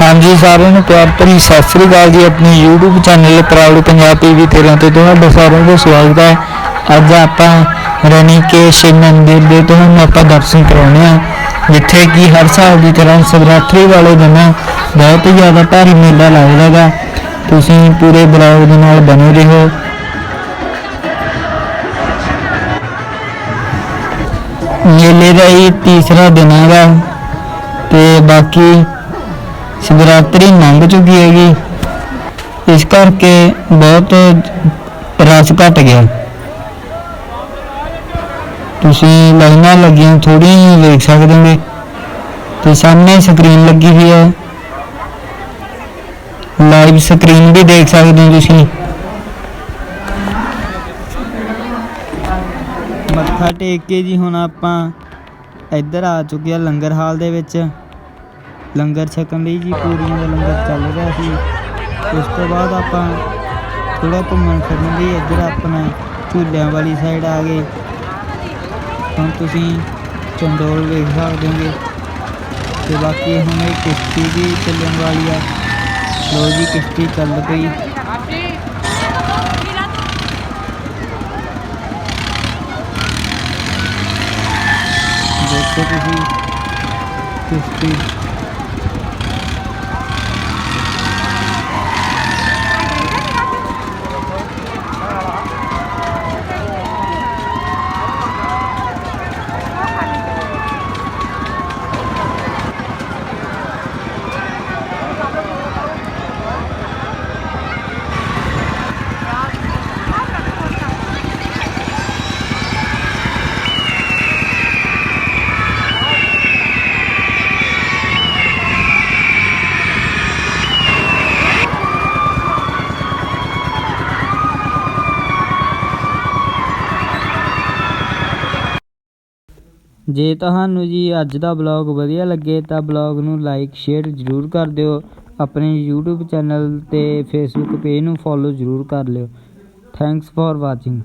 ਹਾਂਜੀ, ਸਾਰਿਆਂ ਨੂੰ ਪਿਆਰ ਭਰੀ ਸਤਿ ਸ੍ਰੀ ਅਕਾਲ ਜੀ, ਆਪਣੀ YouTube channel proud Punjab TV 13 ਤੇ ਤੁਹਾਡਾ ਸਾਰਿਆਂ ਦਾ ਸਵਾਗਤ ਹੈ। ਅੱਜ ਆਪਾਂ ਰਣੀਕੇ ਸ਼ਿਵ ਮੰਦਿਰ ਦੇ ਤੁਹਾਨੂੰ ਆਪਾਂ ਦਰਸ਼ਨ ਕਰਾਉਣੇ ਆ, ਜਿੱਥੇ ਕਿ ਹਰ ਸਾਲ ਦੀ ਤਰ੍ਹਾਂ ਸ਼ਿਵਰਾਤਰੀ ਵਾਲੇ ਦਿਨ ਬਹੁਤ ਹੀ ਜ਼ਿਆਦਾ ਭਾਰੀ ਮੇਲਾ ਲੱਗਦਾ ਹੈਗਾ। ਤੁਸੀਂ ਪੂਰੇ ਬਲੌਗ ਦੇ ਨਾਲ ਬਣੇ ਰਹੋ। ਮੇਲੇ ਦਾ ਇਹ ਤੀਸਰਾ ਦਿਨ ਹੈਗਾ ਤੇ ਬਾਕੀ ਸ਼ਿਵਰਾਤਰੀ ਲੰਘ ਚੁੱਕੀ ਹੈਗੀ। ਇਸ ਕਰਕੇ ਬਹੁਤ ਰਸ਼ ਘਟ ਗਿਆ। ਤੁਸੀਂ ਲਾਈਨਾਂ ਲੱਗੀਆਂ ਥੋੜੀਆਂ ਹੀ ਵੇਖ ਸਕਦੇ ਹੋਗੇ ਤੇ ਸਾਹਮਣੇ ਸਕਰੀਨ ਲੱਗੀ ਹੋਈ ਹੈ। ਲਾਈਵ ਸਕਰੀਨ ਵੀ ਦੇਖ ਸਕਦੇ ਹੋ ਤੁਸੀਂ। ਮੱਥਾ ਟੇਕ ਕੇ ਜੀ ਹੁਣ ਆਪਾਂ ਇੱਧਰ ਆ ਚੁੱਕੇ ਆ ਲੰਗਰ ਹਾਲ ਦੇ ਵਿੱਚ। ਲੰਗਰ ਛਕਣ ਲਈ ਜੀ ਪੂਰੀਆਂ ਦਾ ਲੰਗਰ ਚੱਲ ਰਿਹਾ ਸੀ। ਉਸ ਤੋਂ ਬਾਅਦ ਆਪਾਂ ਥੋੜਾ ਘੁੰਮਣ ਫਿਰਨ ਲਈ ਇੱਧਰ ਆਪਣਾ ਝੂਲਿਆਂ ਵਾਲੀ ਸਾਈਡ ਆ ਗਏ। ਹੁਣ ਤੁਸੀਂ ਚੰਡੋਲ ਵੇਖ ਸਕਦੇ ਹੋਗੇ। ਤੇ ਬਾਕੀ ਹੁਣ ਇਹ ਕਿਸ਼ਤੀ ਵੀ ਚੱਲਣ ਵਾਲੀ ਆ। ਲੋ ਜੀ, ਕਿਸ਼ਤੀ ਚੱਲ ਪਈ। ਦੇਖੋ ਤੁਸੀਂ ਕਿਸ਼ਤੀ ਜੇ ਤੁਹਾਨੂੰ ਜੀ ਅੱਜ ਦਾ ਬਲੌਗ ਵਧੀਆ ਲੱਗੇ ਤਾਂ ਬਲੌਗ ਨੂੰ ਲਾਈਕ ਸ਼ੇਅਰ ਜ਼ਰੂਰ ਕਰ ਦਿਓ। ਆਪਣੇ YouTube ਚੈਨਲ ਤੇ Facebook ਪੇਜ ਨੂੰ ਫੋਲੋ ਜ਼ਰੂਰ ਕਰ ਲਿਓ। Thanks for watching